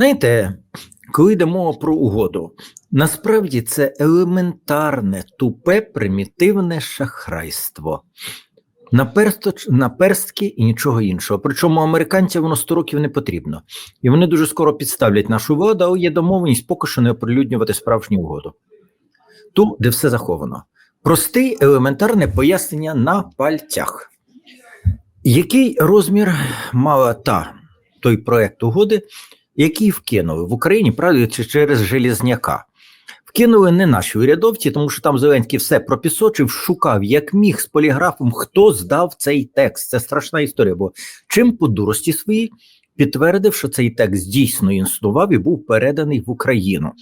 Знаєте, коли йде мова про угоду, насправді це елементарне, тупе, примітивне шахрайство. Наперсточ, наперстки і нічого іншого. Причому американцям воно 100 років не потрібно. І вони дуже скоро підставлять нашу владу, але є домовленість поки що не оприлюднювати справжню угоду. Ту, де все заховано. Просте елементарне пояснення на пальцях. Який розмір мала та той проект угоди, який вкинули в Україні, правда, через Железняка? Вкинули не наші урядовці, тому що там Зеленський все пропісочив, шукав, як міг з поліграфом, хто здав цей текст. Це страшна історія. Бо чим по дурості своїй підтвердив, що цей текст дійсно існував і був переданий в Україну.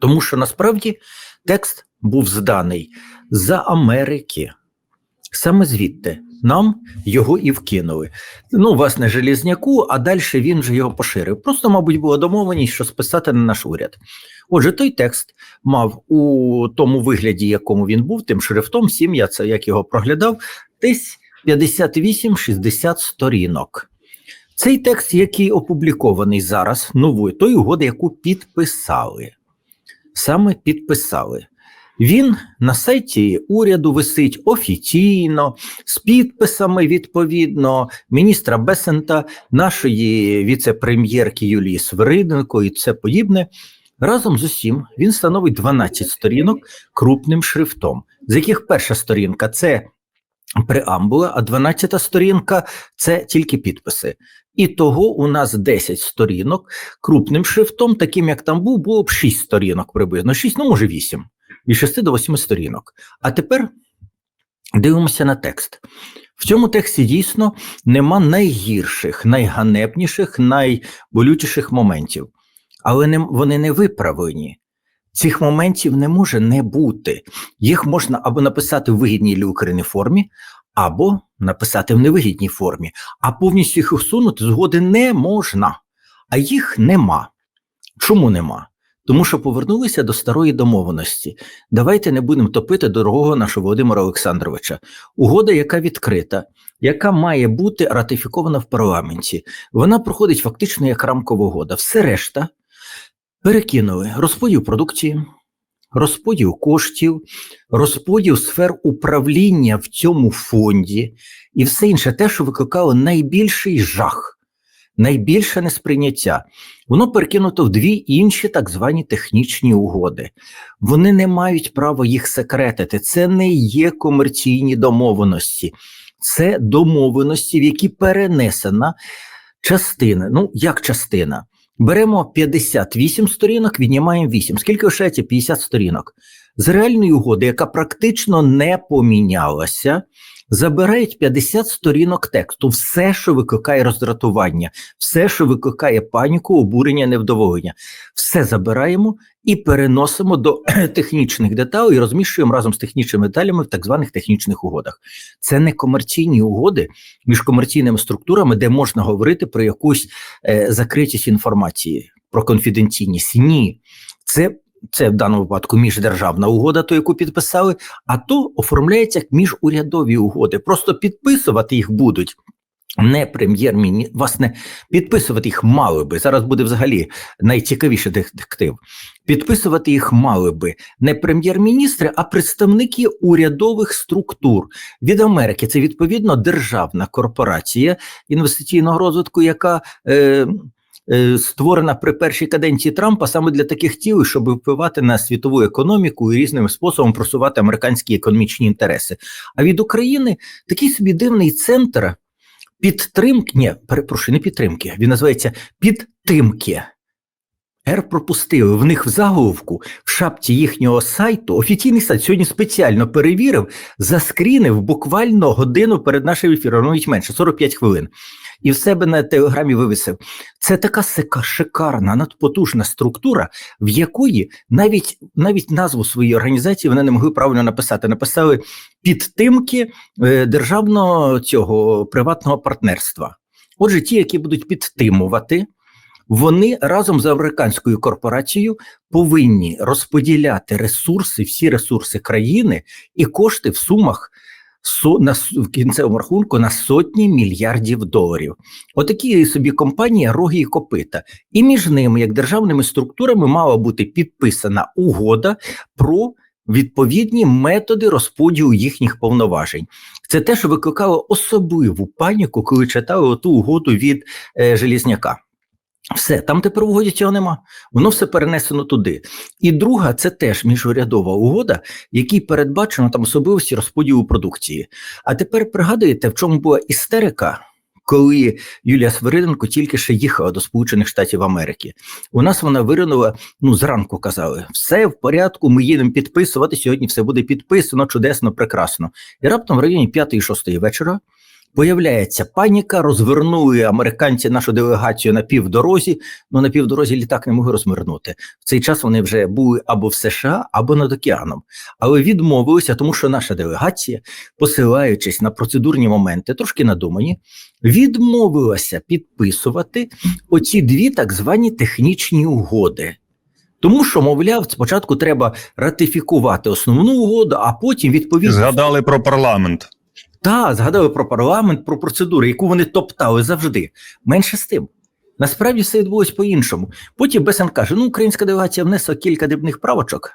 Тому що насправді текст був зданий за Америки. Саме звідти нам його і вкинули. Ну, власне, Желізняку, а далі він вже його поширив. Просто, мабуть, була домовленість, що списати на наш уряд. Отже, той текст мав у тому вигляді, якому він був, тим шрифтом, всім я це як його проглядав, десь 58-60 сторінок. Цей текст, який опублікований зараз, новий, той угоди, яку підписали. Саме підписали. Він на сайті уряду висить офіційно, з підписами відповідно міністра Бесента, нашої віце-прем'єрки Юлії Свириденко і це подібне. Разом з усім він становить 12 сторінок крупним шрифтом, з яких перша сторінка це преамбула, а 12 сторінка це тільки підписи. І того у нас 10 сторінок крупним шрифтом, таким як там був, було б 6 сторінок приблизно, 6, ну може 8, від 6 до 8 сторінок. А тепер дивимося на текст. В цьому тексті дійсно нема найгірших, найганебніших, найболючіших моментів, але не, вони не виправлені. Цих моментів не може не бути. Їх можна або написати в вигідній для України формі, або написати в невигідній формі, а повністю їх усунути згоди не можна, а їх нема. Чому нема? Тому що повернулися до старої домовленості. Давайте не будемо топити дорогого нашого Володимира Олександровича. Угода, яка відкрита, яка має бути ратифікована в парламенті, вона проходить фактично як рамкова угода. Все решта перекинули розподіл продукції, розподіл коштів, розподіл сфер управління в цьому фонді і все інше, те, що викликало найбільший жах, найбільше несприйняття. Воно перекинуто в дві інші так звані технічні угоди. Вони не мають права їх секретити. Це не є комерційні домовленості, це домовленості, в які перенесена частина. Ну, як частина? Беремо 58 сторінок, віднімаємо 8. Скільки лишається 50 сторінок? З реальної угоди, яка практично не помінялася, забирають 50 сторінок тексту, все, що викликає роздратування, все, що викликає паніку, обурення, невдоволення, все забираємо і переносимо до технічних деталей і розміщуємо разом з технічними деталями в так званих технічних угодах. Це не комерційні угоди між комерційними структурами, де можна говорити про якусь е, закритість інформації, про конфіденційність. Ні, це це в даному випадку міждержавна угода, ту, яку підписали, а то оформляється як міжурядові угоди. Просто підписувати їх будуть. Не прем'єр-міністр, власне, підписувати їх мали би. Зараз буде взагалі найцікавіший детектив. Підписувати їх мали би не прем'єр-міністри, а представники урядових структур від Америки. Це відповідно державна корпорація інвестиційного розвитку, яка Е, створена при першій каденції Трампа саме для таких тіл, щоб впливати на світову економіку і різним способом просувати американські економічні інтереси. А від України такий собі дивний центр підтримки, ні, перепрошую, не підтримки. Він називається підтримки. Р пропустили в них в заголовку в шапці їхнього сайту. Офіційний сайт сьогодні спеціально перевірив, заскрінив буквально годину перед нашим ефіром, навіть менше 45 хвилин і в себе на телеграмі вивісив. Це така шикарна, надпотужна структура, в якої навіть навіть назву своєї організації вони не могли правильно написати. Написали підтримки е, державного цього приватного партнерства. Отже, ті, які будуть підтримувати. Вони разом з американською корпорацією повинні розподіляти ресурси, всі ресурси країни і кошти в сумах со, на, в кінцевому рахунку на сотні мільярдів доларів. Отакі собі компанії роги і копита. І між ними, як державними структурами, мала бути підписана угода про відповідні методи розподілу їхніх повноважень. Це те, що викликало особливу паніку, коли читали ту угоду від е, Желізняка. Все, там тепер в угоді цього нема. Воно все перенесено туди. І друга це теж міжурядова угода, якій передбачено там особливості розподілу продукції. А тепер пригадуєте, в чому була істерика, коли Юлія Свириденко тільки ще їхала до Сполучених Штатів Америки. У нас вона виринула, ну зранку казали, все в порядку, ми їдемо підписувати. Сьогодні все буде підписано, чудесно, прекрасно. І раптом в районі 5-6 вечора. Появляється паніка, розвернули американці нашу делегацію на півдорозі. Ну на півдорозі літак не могли розвернути. В цей час вони вже були або в США, або над океаном, але відмовилися, тому що наша делегація, посилаючись на процедурні моменти, трошки надумані, відмовилася підписувати оці дві так звані технічні угоди. Тому що, мовляв, спочатку треба ратифікувати основну угоду, а потім відповідно Згадали про парламент. Та згадали про парламент, про процедуру, яку вони топтали завжди. Менше з тим. Насправді все відбулось по-іншому. Потім Бесен каже: ну, українська делегація внесла кілька дрібних правочок.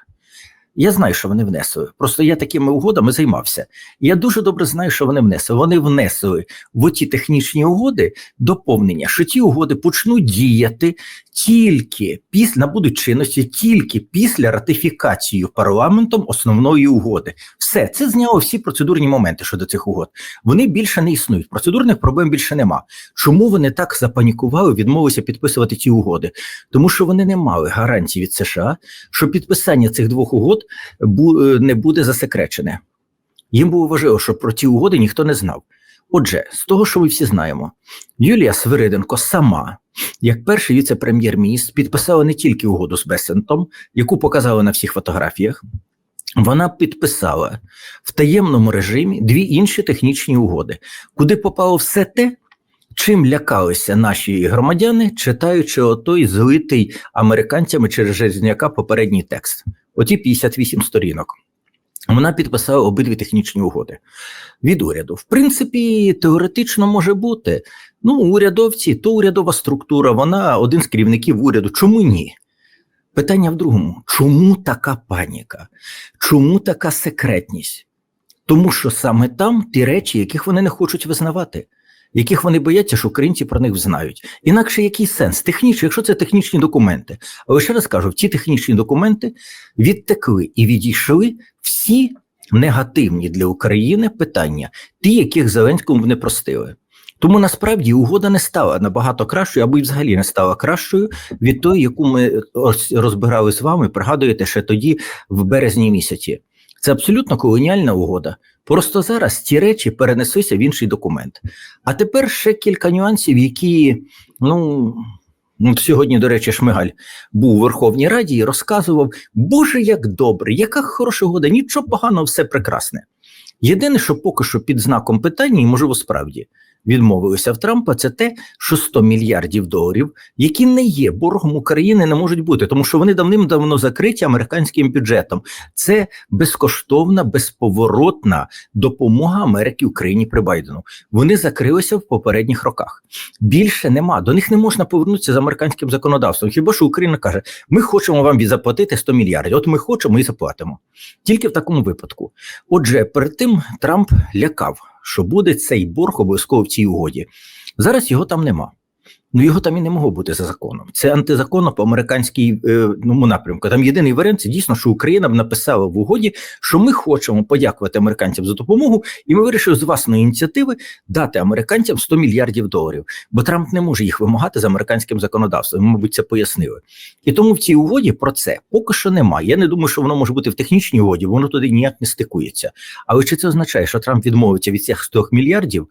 Я знаю, що вони внесли. Просто я такими угодами займався. Я дуже добре знаю, що вони внесли. Вони внесли в оті технічні угоди доповнення, що ті угоди почнуть діяти тільки після набудуть чинності, тільки після ратифікації парламентом основної угоди. Все це зняло всі процедурні моменти щодо цих угод. Вони більше не існують. Процедурних проблем більше нема. Чому вони так запанікували, відмовилися підписувати ці угоди? Тому що вони не мали гарантій від США, що підписання цих двох угод бу- е, не буде засекречене. Їм було важливо, щоб про ці угоди ніхто не знав. Отже, з того, що ми всі знаємо, Юлія Свириденко сама, як перший віце-прем'єр-міністр, підписала не тільки угоду з Бесентом, яку показали на всіх фотографіях. Вона підписала в таємному режимі дві інші технічні угоди, куди попало все те, чим лякалися наші громадяни, читаючи отой злитий американцями через Железняка попередній текст. Оті 58 сторінок. Вона підписала обидві технічні угоди від уряду. В принципі, теоретично може бути. Ну, урядовці, то урядова структура, вона один з керівників уряду. Чому ні? Питання в другому: чому така паніка? Чому така секретність? Тому що саме там ті речі, яких вони не хочуть визнавати, яких вони бояться, що українці про них знають. Інакше який сенс? Технічний, якщо це технічні документи. Але ще раз кажу, ці технічні документи відтекли і відійшли всі негативні для України питання, ті, яких Зеленському не простили. Тому насправді угода не стала набагато кращою, або й взагалі не стала кращою від тої, яку ми розбирали з вами. Пригадуєте, ще тоді, в березні місяці. Це абсолютно колоніальна угода. Просто зараз ці речі перенеслися в інший документ. А тепер ще кілька нюансів, які ну. Ну, сьогодні, до речі, Шмигаль був у Верховній Раді і розказував: Боже, як добре, яка хороша года, нічого поганого, все прекрасне. Єдине, що поки що під знаком питання, і можливо справді відмовилися в Трампа, це те, що 100 мільярдів доларів, які не є боргом України, не можуть бути, тому що вони давним-давно закриті американським бюджетом. Це безкоштовна, безповоротна допомога Америки Україні при Байдену. Вони закрилися в попередніх роках. Більше нема. До них не можна повернутися з американським законодавством. Хіба що Україна каже: ми хочемо вам заплатити 100 мільярдів. От ми хочемо і заплатимо. Тільки в такому випадку. Отже, перед тим Трамп лякав, що буде цей борг обов'язково в цій угоді. Зараз його там нема. Ну його там і не могло бути за законом. Це антизаконно по американській е, ну, напрямку. Там єдиний варіант це дійсно, що Україна б написала в угоді, що ми хочемо подякувати американцям за допомогу, і ми вирішили з власної ініціативи дати американцям 100 мільярдів доларів. Бо Трамп не може їх вимагати з американським законодавством. Ми, мабуть, це пояснили. І тому в цій угоді про це поки що немає. Я не думаю, що воно може бути в технічній угоді, воно туди ніяк не стикується. Але чи це означає, що Трамп відмовиться від цих 100 мільярдів?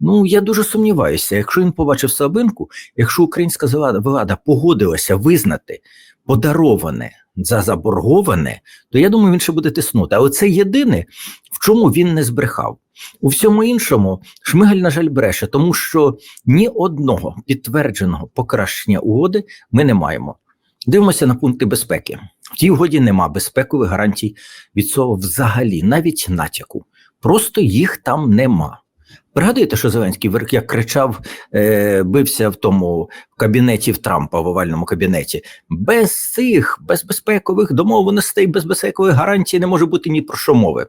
Ну я дуже сумніваюся, якщо він побачив слабинку, якщо українська влада, погодилася визнати подароване за заборговане, то я думаю, він ще буде тиснути. Але це єдине, в чому він не збрехав. У всьому іншому Шмигаль, на жаль, бреше, тому що ні одного підтвердженого покращення угоди ми не маємо. Дивимося на пункти безпеки. В тій угоді нема безпекових гарантій від цього взагалі, навіть натяку. Просто їх там нема. Пригадуєте, що Зеленський як кричав, е, бився в тому кабінеті в Трампа в овальному кабінеті. Без цих без безпекових домовленостей, без безпекових гарантій не може бути ні про що мови.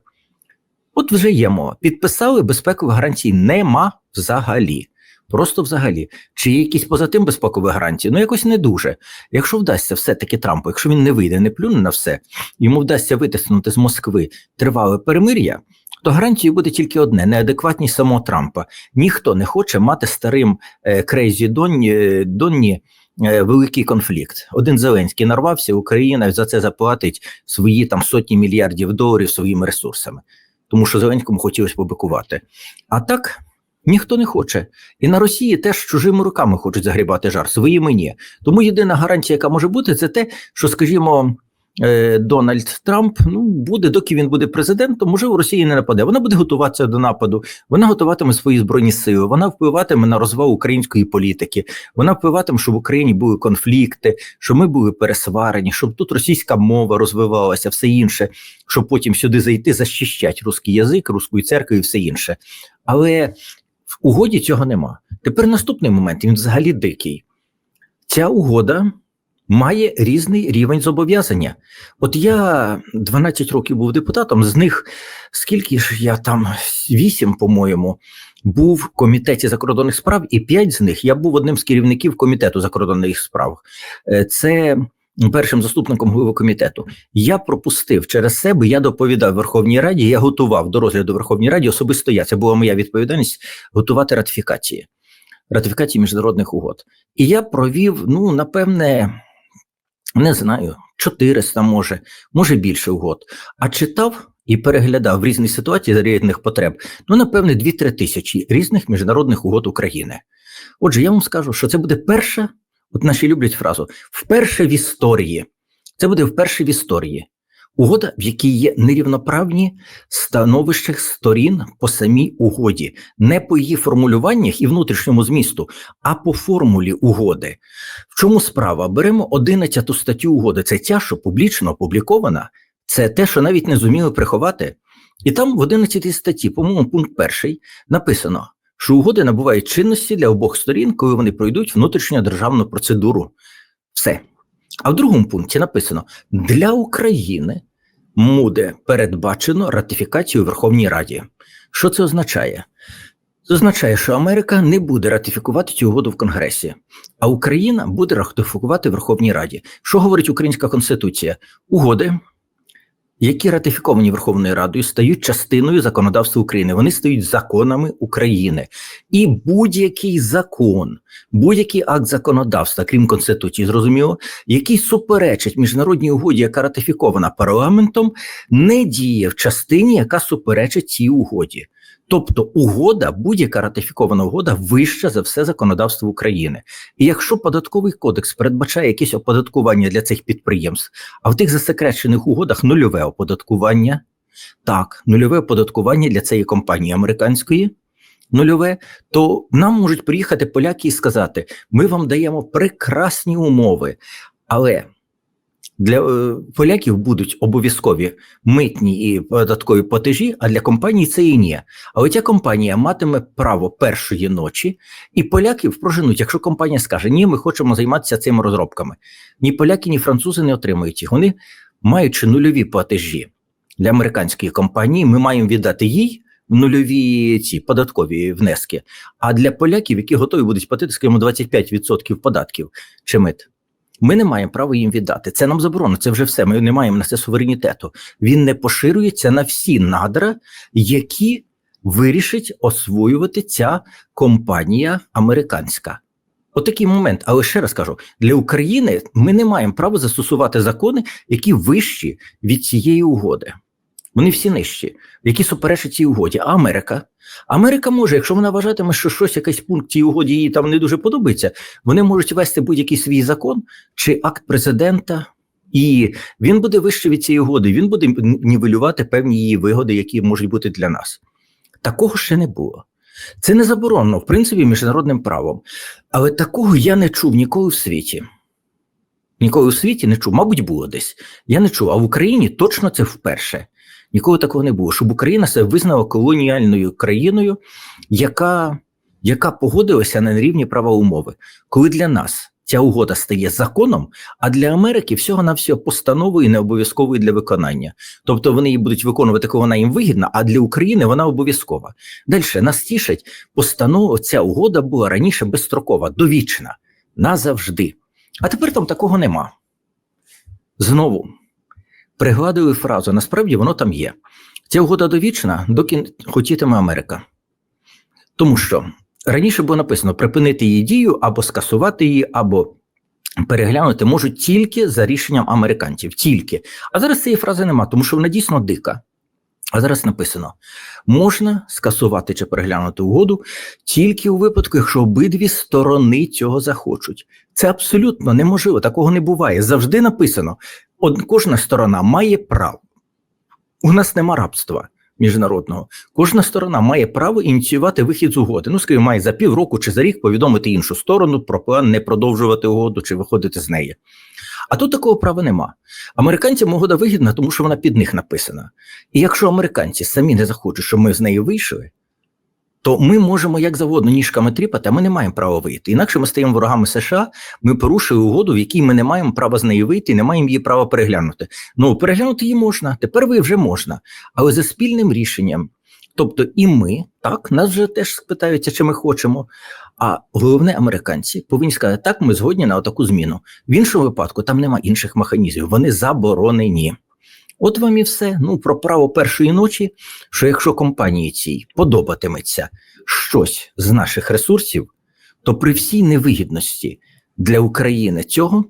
От вже є мова. Підписали безпекових гарантій нема взагалі. Просто взагалі, чи є якісь поза тим безпекові гарантії? Ну якось не дуже. Якщо вдасться все-таки Трампу, якщо він не вийде, не плюне на все, йому вдасться витиснути з Москви тривале перемир'я, то гарантією буде тільки одне: неадекватність самого Трампа. Ніхто не хоче мати старим е, Крейзі Донні, Донні е, великий конфлікт. Один Зеленський нарвався, Україна за це заплатить свої там сотні мільярдів доларів своїми ресурсами, тому що Зеленському хотілося побикувати. А так. Ніхто не хоче. І на Росії теж чужими руками хочуть загрібати жар, своїми ні. Тому єдина гарантія, яка може бути, це те, що, скажімо, е, Дональд Трамп ну, буде, доки він буде президентом, можливо, Росії не нападе. Вона буде готуватися до нападу, вона готуватиме свої збройні сили, вона впливатиме на розвал української політики, вона впливатиме, щоб в Україні були конфлікти, щоб ми були пересварені, щоб тут російська мова розвивалася, все інше, щоб потім сюди зайти, захищати русський язик, русську церкву і все інше. Але в угоді цього нема. Тепер наступний момент він взагалі дикий. Ця угода має різний рівень зобов'язання. От я 12 років був депутатом, з них скільки ж я там, 8, по-моєму, був в комітеті закордонних справ, і 5 з них я був одним з керівників комітету закордонних справ. Е, це першим заступником голови комітету. Я пропустив через себе, я доповідав Верховній Раді, я готував до розгляду Верховній Раді особисто я. Це була моя відповідальність готувати ратифікації, ратифікації міжнародних угод. І я провів, ну, напевне, не знаю, 400, може, може більше угод. А читав і переглядав різні ситуації за різних потреб, ну, напевне, 2-3 тисячі різних міжнародних угод України. Отже, я вам скажу, що це буде перша От наші люблять фразу вперше в історії. Це буде вперше в історії. Угода, в якій є нерівноправні становища сторін по самій угоді, не по її формулюваннях і внутрішньому змісту, а по формулі угоди. В чому справа? Беремо 11 статтю угоди. Це ця, що публічно опублікована, це те, що навіть не зуміли приховати. І там в 11 статті, по-моєму, пункт перший написано: що угоди набувають чинності для обох сторін, коли вони пройдуть внутрішню державну процедуру. Все. А в другому пункті написано: для України буде передбачено ратифікацію у Верховній Раді. Що це означає? Це означає, що Америка не буде ратифікувати цю угоду в Конгресі, а Україна буде ратифікувати в Верховній Раді. Що говорить Українська Конституція? Угоди які ратифіковані Верховною Радою, стають частиною законодавства України. Вони стають законами України. І будь-який закон, будь-який акт законодавства, крім Конституції, зрозуміло, який суперечить міжнародній угоді, яка ратифікована парламентом, не діє в частині, яка суперечить цій угоді. Тобто угода, будь-яка ратифікована угода вища за все законодавство України. І якщо податковий кодекс передбачає якесь оподаткування для цих підприємств, а в тих засекречених угодах нульове оподаткування, так, нульове оподаткування для цієї компанії американської. Нульове, то нам можуть приїхати поляки і сказати: ми вам даємо прекрасні умови, але для е, поляків будуть обов'язкові митні і податкові платежі, а для компанії це і ні. Але ця компанія матиме право першої ночі, і поляків проженуть, якщо компанія скаже, ні, ми хочемо займатися цими розробками. Ні поляки, ні французи не отримують їх. Вони, маючи нульові платежі для американської компанії, ми маємо віддати їй. Нульові ці податкові внески. А для поляків, які готові будуть платити, скажімо, 25% податків чи мит, ми не маємо права їм віддати. Це нам заборонено. Це вже все. Ми не маємо на це суверенітету. Він не поширюється на всі надра, які вирішить освоювати ця компанія американська. Отакий момент, але ще раз кажу: для України ми не маємо права застосувати закони, які вищі від цієї угоди. Вони всі нижчі, які суперечать цій угоді. А Америка? Америка може, якщо вона вважатиме, що щось, якийсь пункт цій угоді їй там не дуже подобається, вони можуть вести будь-який свій закон чи акт президента, і він буде вище від цієї угоди. Він буде нівелювати певні її вигоди, які можуть бути для нас. Такого ще не було. Це не заборонено, в принципі, міжнародним правом. Але такого я не чув ніколи в світі. Ніколи в світі не чув, мабуть, було десь. Я не чув, а в Україні точно це вперше. Ніколи такого не було, щоб Україна себе визнала колоніальною країною, яка, яка погодилася на рівні права умови. Коли для нас ця угода стає законом, а для Америки всього на всього постановою не обов'язковою для виконання. Тобто вони її будуть виконувати, коли вона їм вигідна, а для України вона обов'язкова. Далі нас тішить постанова. Ця угода була раніше безстрокова, довічна, назавжди. А тепер там такого нема. Знову пригладили фразу, насправді воно там є. Ця угода довічна, доки хотітиме Америка. Тому що раніше було написано припинити її дію або скасувати її, або переглянути можуть тільки за рішенням американців. Тільки. А зараз цієї фрази нема, тому що вона дійсно дика. А зараз написано: можна скасувати чи переглянути угоду тільки у випадку, якщо обидві сторони цього захочуть. Це абсолютно неможливо, такого не буває. Завжди написано: кожна сторона має право. У нас нема рабства міжнародного. Кожна сторона має право ініціювати вихід з угоди. Ну, скажімо, має за півроку чи за рік повідомити іншу сторону про план не продовжувати угоду чи виходити з неї. А тут такого права нема. Американцям угода вигідна, тому що вона під них написана. І якщо американці самі не захочуть, щоб ми з неї вийшли, то ми можемо як завгодно ніжками тріпати, а ми не маємо права вийти. Інакше ми стаємо ворогами США, ми порушили угоду, в якій ми не маємо права з неї вийти не маємо її права переглянути. Ну, переглянути її можна, тепер ви вже можна, але за спільним рішенням. Тобто і ми, так, нас вже теж спитаються, чи ми хочемо. А головне, американці повинні сказати, так, ми згодні на таку зміну. В іншому випадку там нема інших механізмів, вони заборонені. От вам і все. Ну, про право першої ночі, що якщо компанії цій подобатиметься щось з наших ресурсів, то при всій невигідності для України цього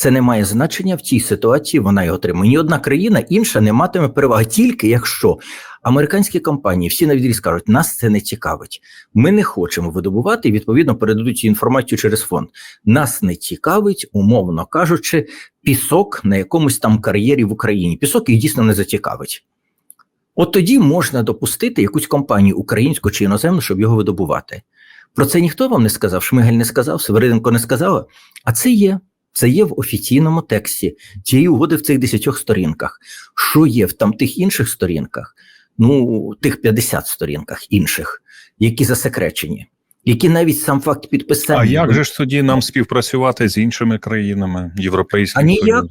це не має значення в цій ситуації. Вона його отримує. Ні одна країна інша не матиме переваги, тільки якщо американські компанії всі на навіть скажуть, нас це не цікавить. Ми не хочемо видобувати, і відповідно передадуть цю інформацію через фонд. Нас не цікавить, умовно кажучи, пісок на якомусь там кар'єрі в Україні. Пісок їх дійсно не зацікавить. От тоді можна допустити якусь компанію українську чи іноземну, щоб його видобувати. Про це ніхто вам не сказав, Шмигель не сказав, Севериденко не сказала. А це є. Це є в офіційному тексті цієї угоди в цих десятьох сторінках. Що є в там тих інших сторінках? Ну, тих 50 сторінках інших, які засекречені, які навіть сам факт підписання. А як же ж тоді нам співпрацювати з іншими країнами європейськими? А ніяк.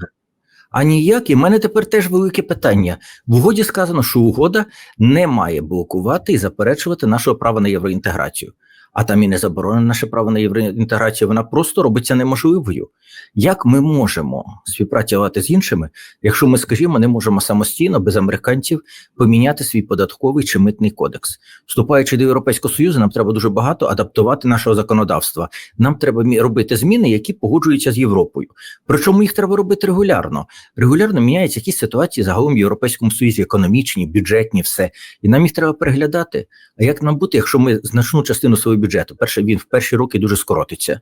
А ніяк, і в мене тепер теж велике питання. В угоді сказано, що угода не має блокувати і заперечувати нашого права на євроінтеграцію. А там і не заборонено наше право на євроінтеграцію, вона просто робиться неможливою. Як ми можемо співпрацювати з іншими, якщо ми, скажімо, не можемо самостійно без американців поміняти свій податковий чи митний кодекс? Вступаючи до Європейського Союзу, нам треба дуже багато адаптувати нашого законодавства. Нам треба робити зміни, які погоджуються з Європою. Причому їх треба робити регулярно. Регулярно міняються якісь ситуації загалом в Європейському Союзі, економічні, бюджетні, все. І нам їх треба переглядати. А як нам бути, якщо ми значну частину свого бюджету, перше він в перші роки дуже скоротиться,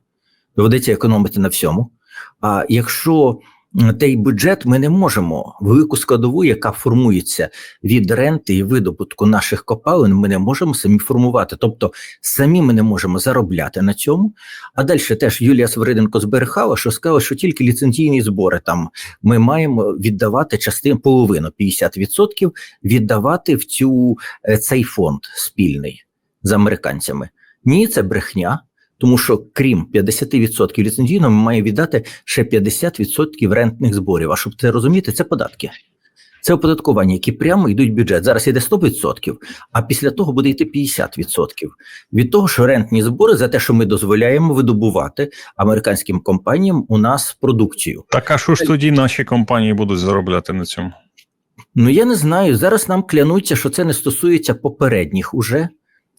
доведеться економити на всьому. А якщо той бюджет ми не можемо велику складову, яка формується від ренти і видобутку наших копалин, ми не можемо самі формувати. Тобто самі ми не можемо заробляти на цьому. А далі теж Юлія Свириденко зберехала, що сказала, що тільки ліцензійні збори там ми маємо віддавати частину половину 50% віддавати в цю цей фонд спільний з американцями. Ні, це брехня. Тому що крім 50% ліцензійного, ми маємо віддати ще 50% рентних зборів. А щоб це розуміти, це податки. Це оподаткування, які прямо йдуть в бюджет. Зараз йде 100%, а після того буде йти 50%. Від того, що рентні збори за те, що ми дозволяємо видобувати американським компаніям у нас продукцію. Так а що ж тоді наші компанії будуть заробляти на цьому? Ну я не знаю. Зараз нам клянуться, що це не стосується попередніх уже,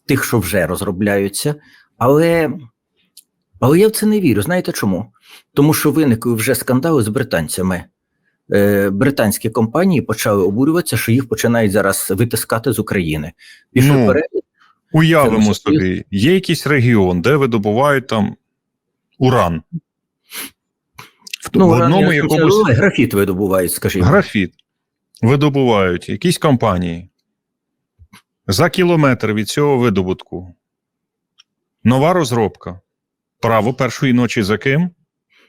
тих, що вже розробляються. Але але я в це не вірю. Знаєте чому? Тому що виникли вже скандали з британцями. Е, Британські компанії почали обурюватися, що їх починають зараз витискати з України. Пішли Ну, перед... Уявимо собі, є якийсь регіон, де видобувають там уран. В, ну, в уран, одному якомусь графіт видобувають, скажімо. графіт видобувають якісь компанії. За кілометр від цього видобутку. Нова розробка. Право першої ночі за ким?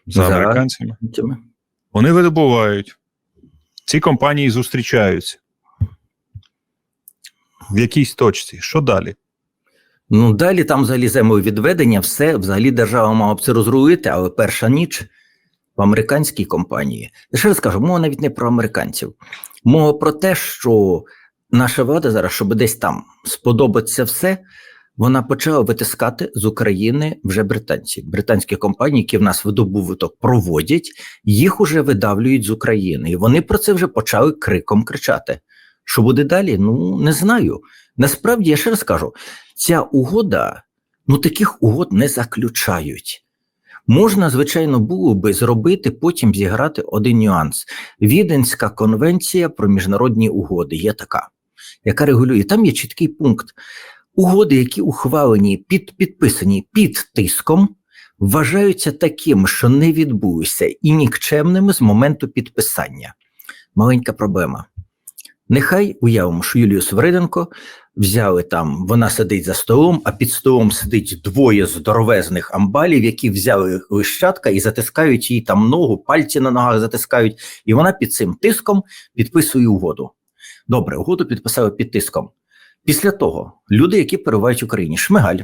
За За- американцями. Вони видобувають. Ці компанії зустрічаються. в якійсь точці. Що далі? Ну далі там взагалі землевідведення, все взагалі держава мала б це розрулити, але перша ніч в американській компанії. Я ще раз кажу, мова навіть не про американців. Мова про те, що наша влада зараз, щоб десь там сподобаться все, вона почала витискати з України вже британці. Британські компанії, які в нас видобуток проводять, їх уже видавлюють з України. І вони про це вже почали криком кричати. Що буде далі? Ну не знаю. Насправді я ще раз кажу, ця угода, ну таких угод не заключають. Можна, звичайно, було би зробити, потім зіграти один нюанс. Віденська конвенція про міжнародні угоди є така, яка регулює. Там є чіткий пункт. Угоди, які ухвалені під підписані під тиском, вважаються такими, що не відбулися і нікчемними з моменту підписання. Маленька проблема. Нехай уявимо, що Юлію Свириденко взяли там, вона сидить за столом, а під столом сидить двоє здоровезних амбалів, які взяли лищатка і затискають їй там ногу, пальці на ногах затискають, і вона під цим тиском підписує угоду. Добре, угоду підписали під тиском. Після того люди, які перебувають в Україні, Шмигаль,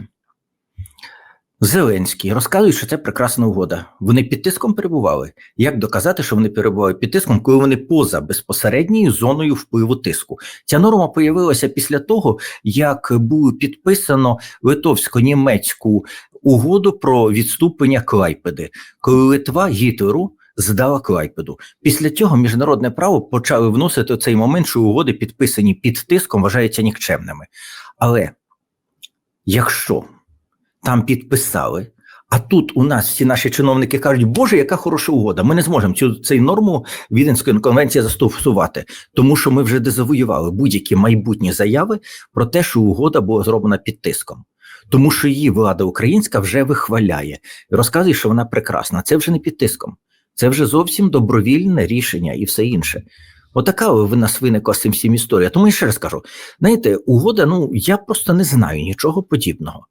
Зеленський розказують, що це прекрасна угода. Вони під тиском перебували. Як доказати, що вони перебувають під тиском, коли вони поза безпосередньою зоною впливу тиску? Ця норма появилася після того, як було підписано литовсько-німецьку угоду про відступлення Клайпеди, коли Литва Гітлеру здала Клайпеду. Після цього міжнародне право почали вносити цей момент, що угоди, підписані під тиском, вважаються нікчемними. Але якщо там підписали. А тут у нас всі наші чиновники кажуть, Боже, яка хороша угода. Ми не зможемо цю цю норму Віденської конвенції застосувати, тому що ми вже дезавоювали будь-які майбутні заяви про те, що угода була зроблена під тиском. Тому що її влада українська вже вихваляє розказує, що вона прекрасна. Це вже не під тиском, це вже зовсім добровільне рішення і все інше. Отака в нас виникла з цим всім історія. Тому я ще раз кажу: знаєте, угода, ну я просто не знаю нічого подібного.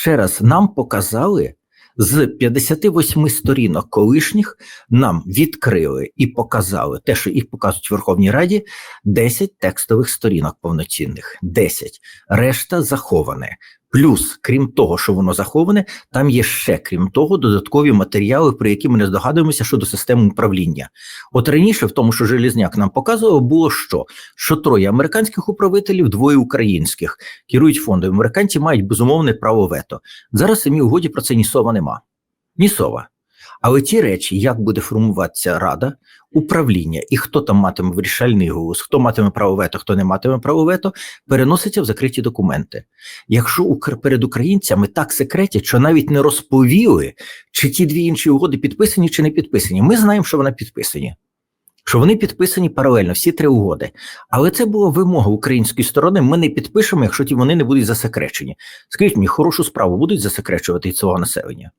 Ще раз нам показали з 58 сторінок колишніх, нам відкрили і показали те, що їх показують в Верховній Раді, 10 текстових сторінок повноцінних, 10. Решта заховане. Плюс, крім того, що воно заховане, там є ще, крім того, додаткові матеріали, про які ми не здогадуємося щодо системи управління. От раніше, в тому, що Желізняк нам показував, було що? Що троє американських управителів, двоє українських керують фондом. Американці мають безумовне право вето. Зараз самі угоді про це ні слова нема. Ні слова. Але ті речі, як буде формуватися рада, управління і хто там матиме вирішальний голос, хто матиме право вето, хто не матиме право вето, переноситься в закриті документи. Якщо перед українцями так секретять, що навіть не розповіли, чи ті дві інші угоди підписані чи не підписані, ми знаємо, що вони підписані. Що вони підписані паралельно, всі три угоди. Але це була вимога української сторони. Ми не підпишемо, якщо ті вони не будуть засекречені. Скажіть мені, хорошу справу будуть засекречувати свого населення?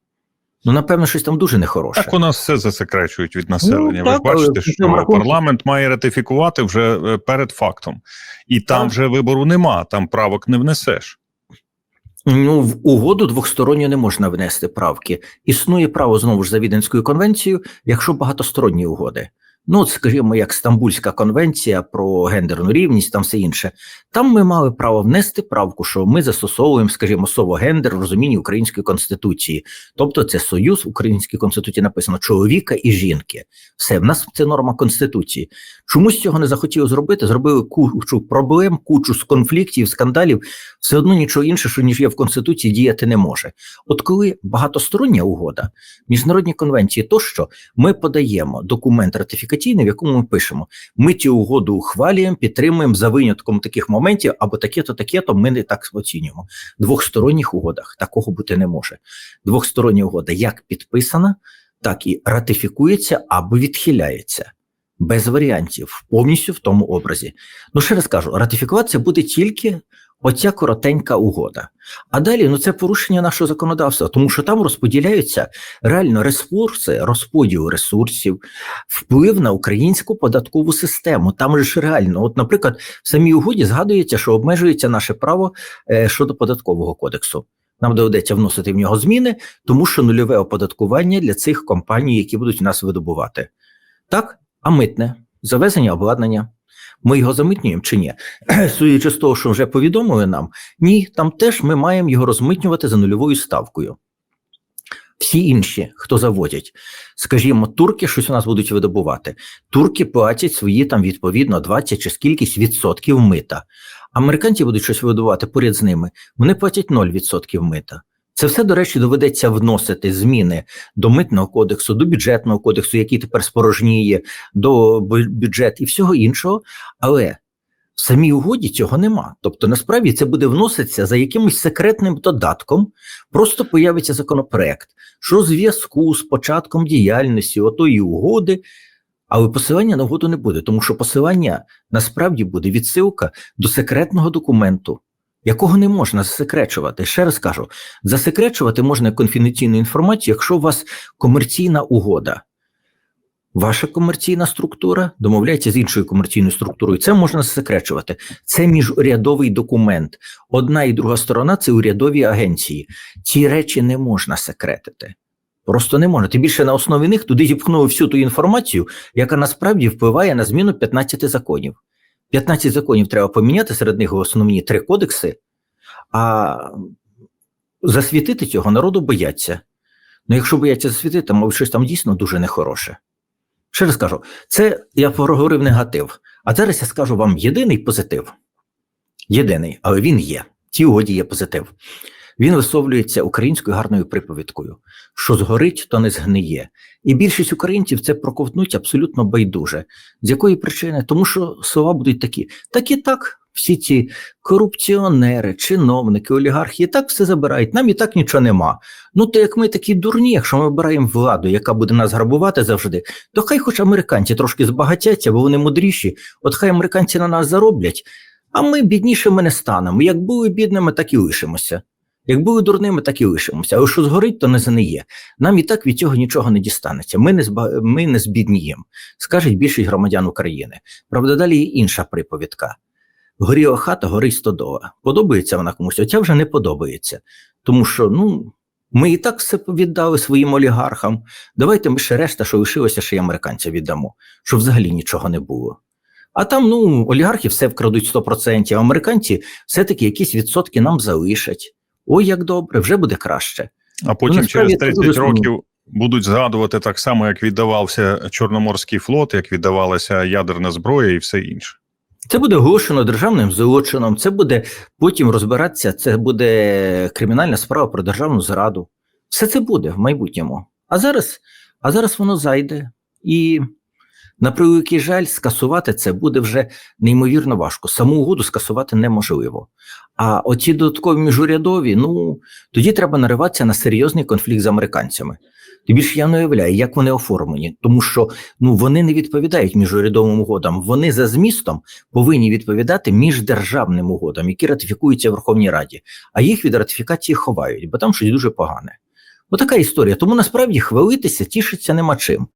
Ну, напевно, щось там дуже нехороше. Так у нас все засекречують від населення. Ну, Ви ж так, бачите, що рахунку- парламент має ратифікувати вже е, перед фактом, і там Так. вже вибору нема, там правок не внесеш. Ну, в угоду двосторонньо не можна внести правки. Існує право знову ж за Віденською конвенцією, якщо багатосторонні угоди. Ну, скажімо, як Стамбульська конвенція про гендерну рівність, там все інше. Там ми мали право внести правку, що ми застосовуємо, скажімо, слово гендер в розумінні української конституції. Тобто, це союз в українській конституції написано чоловіка і жінки. Все, в нас це норма конституції. Чомусь цього не захотіли зробити. Зробили кучу проблем, кучу з конфліктів, скандалів. Все одно нічого інше, що ніж є в конституції, діяти не може. От коли багатостороння угода, міжнародні конвенції, тощо ми подаємо документ ратифікаційний, в якому ми пишемо: ми цю угоду ухвалюємо, підтримуємо за винятком таких моментів, або таке-то, таке-то ми не так оцінюємо. Двохсторонніх угодах такого бути не може. Двохстороння угода як підписана, так і ратифікується або відхиляється. Без варіантів, повністю в тому образі. Ну, ще раз кажу, ратифікуватися буде тільки оця коротенька угода. А далі ну це порушення нашого законодавства, тому що там розподіляються реально ресурси, розподіл ресурсів, вплив на українську податкову систему. Там ж реально, от, наприклад, в самій угоді згадується, що обмежується наше право е, щодо податкового кодексу. Нам доведеться вносити в нього зміни, тому що нульове оподаткування для цих компаній, які будуть нас видобувати. Так, а митне завезення обладнання, Ми його замитнюємо чи ні? Судячи з того, що вже повідомили нам, ні, там теж ми маємо його розмитнювати за нульовою ставкою. Всі інші, хто заводять, скажімо, турки щось у нас будуть видобувати. Турки платять свої там відповідно 20 чи скількись відсотків мита. Американці будуть щось видобувати поряд з ними. Вони платять 0% мита. Це все, до речі, доведеться вносити зміни до митного кодексу, до бюджетного кодексу, який тепер спорожніє, до бю- бюджет і всього іншого. Але в самій угоді цього нема. Тобто, насправді це буде вноситися за якимось секретним додатком. Просто появиться законопроект, що у зв'язку з початком діяльності отої угоди, але посилання на угоду не буде, тому що посилання насправді буде відсилка до секретного документу, якого не можна засекречувати. Ще раз кажу, засекречувати можна конфіденційну інформацію, якщо у вас комерційна угода. Ваша комерційна структура домовляється з іншою комерційною структурою. Це можна засекречувати. Це міжурядовий документ. Одна і друга сторона це урядові агенції. Ці речі не можна секретити. Просто не можна. Тим більше на основі них туди зіпхнули всю ту інформацію, яка насправді впливає на зміну 15 законів. 15 законів треба поміняти, серед них основні три кодекси, а засвітити цього народу бояться. Ну, якщо бояться засвітити, мабуть, щось там дійсно дуже нехороше. Ще раз кажу, це я проговорив негатив. А зараз я скажу вам єдиний позитив. Єдиний, але він є. Цій угоді є позитив. Він висловлюється українською гарною приповідкою, що згорить, то не згниє. І більшість українців це проковтнуть абсолютно байдуже. З якої причини? Тому що слова будуть такі: так і так, всі ці корупціонери, чиновники, олігархи і так все забирають. Нам і так нічого нема. Ну то як ми такі дурні, якщо ми обираємо владу, яка буде нас грабувати завжди, то хай хоч американці трошки збагатяться, бо вони мудріші. От хай американці на нас зароблять, а ми біднішими не станемо. Як були бідними, так і лишимося. Як були дурними, так і лишимося. Але що згорить, то не занеє. Нам і так від цього нічого не дістанеться. Ми не зба... ми не збідніємо, скажуть більшість громадян України. Правда, далі є інша приповідка. Горіла хата, горить стодола. Подобається вона комусь, оця вже не подобається. Тому що, ну, ми і так все віддали своїм олігархам. Давайте ми ще решта, що лишилося, ще й американцям віддамо, щоб взагалі нічого не було. А там, ну, олігархи все вкрадуть 100%, а американці все-таки якісь відсотки нам залишать. Ой, як добре, вже буде краще. А потім насправді через це 30 дуже років будуть згадувати так само, як віддавався Чорноморський флот, як віддавалася ядерна зброя і все інше. Це буде оголошено державним злочином, це буде потім розбиратися, це буде кримінальна справа про державну зраду. Все це буде в майбутньому. А зараз, а зараз воно зайде. І, на превеликий жаль, скасувати це буде вже неймовірно важко. Саму угоду скасувати неможливо. А оці додаткові міжурядові, ну тоді треба нариватися на серйозний конфлікт з американцями. Тим більше я не уявляю, як вони оформлені, тому що ну вони не відповідають міжурядовим угодам. Вони за змістом повинні відповідати міждержавним угодам, які ратифікуються в Верховній Раді, а їх від ратифікації ховають, бо там щось дуже погане. Отака історія. Тому насправді хвалитися, тішитися нема чим.